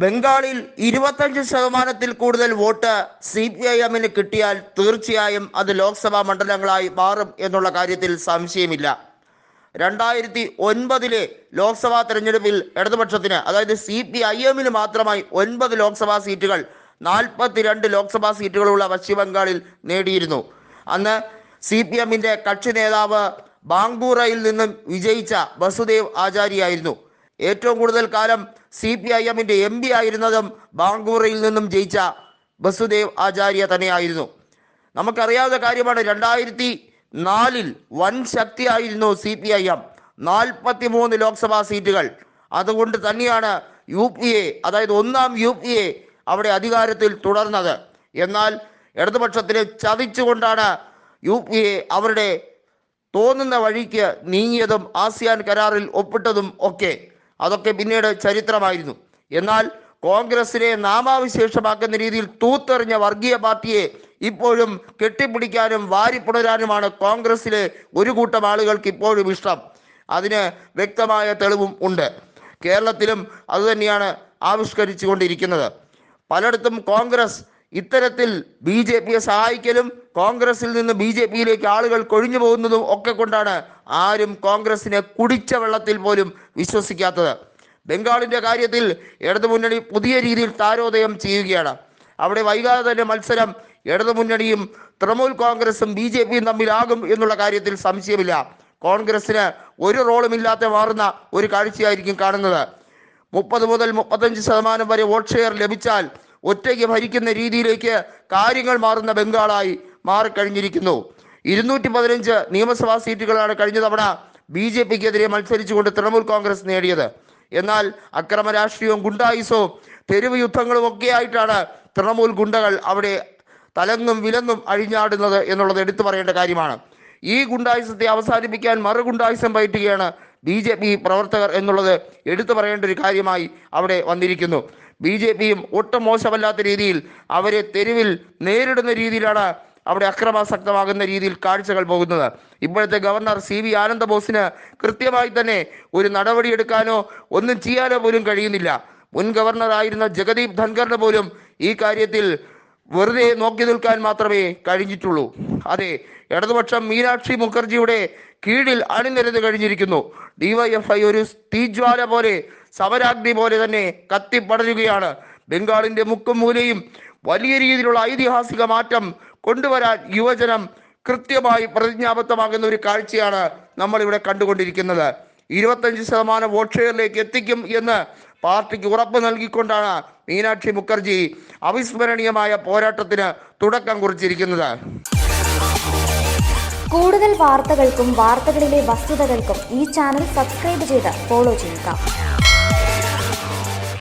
ബംഗാളിൽ ഇരുപത്തഞ്ച് ശതമാനത്തിൽ കൂടുതൽ വോട്ട് സി പി ഐ എമ്മിന് കിട്ടിയാൽ തീർച്ചയായും അത് ലോക്സഭാ മണ്ഡലങ്ങളായി മാറും എന്നുള്ള കാര്യത്തിൽ സംശയമില്ല. രണ്ടായിരത്തി ഒൻപതിലെ ലോക്സഭാ തെരഞ്ഞെടുപ്പിൽ ഇടതുപക്ഷത്തിന് അതായത് സി പി ഐ എമ്മിന് മാത്രമായി ഒൻപത് ലോക്സഭാ സീറ്റുകൾ നാൽപ്പത്തിരണ്ട് ലോക്സഭാ സീറ്റുകളുള്ള പശ്ചിമബംഗാളിൽ നേടിയിരുന്നു. അന്ന് സി പി എമ്മിന്റെ കക്ഷി നേതാവ് ബാങ്കൂറയിൽ നിന്നും വിജയിച്ച വസുദേവ് ആചാര്യായിരുന്നു. ഏറ്റവും കൂടുതൽ കാലം സി പി ഐ എമ്മിന്റെ എം പി ആയിരുന്നതും ബാങ്കൂറയിൽ നിന്നും ജയിച്ച ബസുദേവ് ആചാര്യ തന്നെയായിരുന്നു. നമുക്കറിയാവുന്ന കാര്യമാണ് രണ്ടായിരത്തി നാലിൽ വൻ ശക്തിയായിരുന്നു സി പി ഐ എം നാൽപ്പത്തി മൂന്ന് ലോക്സഭാ സീറ്റുകൾ. അതുകൊണ്ട് തന്നെയാണ് യു പി എ അതായത് ഒന്നാം യു പി എ അവിടെ അധികാരത്തിൽ തുടർന്നത്. എന്നാൽ ഇടതുപക്ഷത്തിന് ചതിച്ചുകൊണ്ടാണ് യു പി എ അവരുടെ തോന്നുന്ന വഴിക്ക് നീങ്ങിയതും ആസിയാൻ കരാറിൽ ഒപ്പിട്ടതും ഒക്കെ. അതൊക്കെ പിന്നീട് ചരിത്രമായിരുന്നു. എന്നാൽ കോൺഗ്രസിനെ നാമാവിശേഷമാക്കുന്ന രീതിയിൽ തൂത്തെറിഞ്ഞ വർഗീയ പാർട്ടിയെ ഇപ്പോഴും കെട്ടിപ്പിടിക്കാനും വാരിപ്പുണരാനുമാണ് കോൺഗ്രസിലെ ഒരു കൂട്ടം ആളുകൾക്ക് ഇപ്പോഴും ഇഷ്ടം. അതിന് വ്യക്തമായ തെളിവും ഉണ്ട്. കേരളത്തിലും അതുതന്നെയാണ് ആവിഷ്കരിച്ചു കൊണ്ടിരിക്കുന്നത് പലയിടത്തും കോൺഗ്രസ് ഇത്തരത്തിൽ ബി ജെ പിയെ സഹായിക്കലും കോൺഗ്രസിൽ നിന്ന് ബി ജെ പിയിലേക്ക് ആളുകൾ കൊഴിഞ്ഞു പോകുന്നതും ഒക്കെ കൊണ്ടാണ് ആരും കോൺഗ്രസിനെ കുടിച്ച വെള്ളത്തിൽ പോലും വിശ്വസിക്കാത്തത്. ബംഗാളിന്റെ കാര്യത്തിൽ ഇടതുമുന്നണി പുതിയ രീതിയിൽ താരോദയം ചെയ്യുകയാണ്. അവിടെ വൈകാതെ തന്നെ മത്സരം ഇടതുമുന്നണിയും തൃണമൂൽ കോൺഗ്രസും ബി ജെ പിയും തമ്മിലാകും എന്നുള്ള കാര്യത്തിൽ സംശയമില്ല. കോൺഗ്രസിന് ഒരു റോളും മാറുന്ന ഒരു കാഴ്ചയായിരിക്കും കാണുന്നത്. മുപ്പത് മുതൽ മുപ്പത്തഞ്ച് ശതമാനം വരെ വോട്ട് ഷെയർ ലഭിച്ചാൽ ഒറ്റയ്ക്ക് ഭരിക്കുന്ന രീതിയിലേക്ക് കാര്യങ്ങൾ മാറുന്ന ബംഗാളായി മാറിക്കഴിഞ്ഞിരിക്കുന്നു. ഇരുന്നൂറ്റി പതിനഞ്ച് നിയമസഭാ സീറ്റുകളാണ് കഴിഞ്ഞ തവണ ബി ജെ പിക്കെതിരെ മത്സരിച്ചുകൊണ്ട് തൃണമൂൽ കോൺഗ്രസ് നേടിയത്. എന്നാൽ അക്രമ രാഷ്ട്രീയവും ഗുണ്ടായുസവും തെരുവ് യുദ്ധങ്ങളും ഒക്കെ ആയിട്ടാണ് തൃണമൂൽ ഗുണ്ടകൾ അവിടെ തലങ്ങും വിലങ്ങും അഴിഞ്ഞാടുന്നത് എന്നുള്ളത് എടുത്തു പറയേണ്ട കാര്യമാണ്. ഈ ഗുണ്ടായുസത്തെ അവസാനിപ്പിക്കാൻ മറു ഗുണ്ടായുസം പയറ്റുകയാണ് ബി ജെ പി പ്രവർത്തകർ എന്നുള്ളത് എടുത്തു പറയേണ്ട ഒരു കാര്യമായി അവിടെ വന്നിരിക്കുന്നു. ബി ജെ പിയും ഒട്ടും മോശമല്ലാത്ത രീതിയിൽ അവരെ തെരുവിൽ നേരിടുന്ന രീതിയിലാണ് അവിടെ അക്രമാസക്തമാകുന്ന രീതിയിൽ കാഴ്ചകൾ പോകുന്നത്. ഇപ്പോഴത്തെ ഗവർണർ സി വി ആനന്ദബോസിന് കൃത്യമായി തന്നെ ഒരു നടപടിയെടുക്കാനോ ഒന്നും ചെയ്യാനോ പോലും കഴിയുന്നില്ല. മുൻ ഗവർണറായിരുന്ന ജഗദീപ് ധൻഖറിന് പോലും ഈ കാര്യത്തിൽ വെറുതെ നോക്കി നിൽക്കാൻ മാത്രമേ കഴിഞ്ഞിട്ടുള്ളൂ. അതെ ഇടതുപക്ഷം മീനാക്ഷി മുഖർജിയുടെ കീഴിൽ അണിനിരന്ന് കഴിഞ്ഞിരിക്കുന്നു. ഡിവൈഎഫ്ഐ ഒരു തീജ്വാല പോലെ സമരാഗ്നി പോലെ തന്നെ കത്തിപ്പടരുകയാണ്. ബംഗാളിന്റെ മുക്കും മൂലയും വലിയ രീതിയിലുള്ള ഐതിഹാസിക മാറ്റം കൊണ്ടുവരാൻ യുവജനം കൃത്യമായി പ്രതിജ്ഞാബദ്ധമാകുന്ന ഒരു കാഴ്ചയാണ് നമ്മൾ ഇവിടെ കണ്ടുകൊണ്ടിരിക്കുന്നത്. ഇരുപത്തഞ്ച് ശതമാനം വോട്ട് ഷെയറിലേക്ക് എത്തിക്കും എന്ന് പാർട്ടിക്ക് ഉറപ്പ് നൽകിക്കൊണ്ടാണ് മീനാക്ഷി മുഖർജി അവിസ്മരണീയമായ പോരാട്ടത്തിന് തുടക്കം കുറിച്ചിരിക്കുന്നത്. കൂടുതൽ വാർത്തകൾക്കും വാർത്തകളിലെ വസ്തുതകൾക്കും ഈ ചാനൽ സബ്സ്ക്രൈബ് ചെയ്ത് ഫോളോ ചെയ്യുക.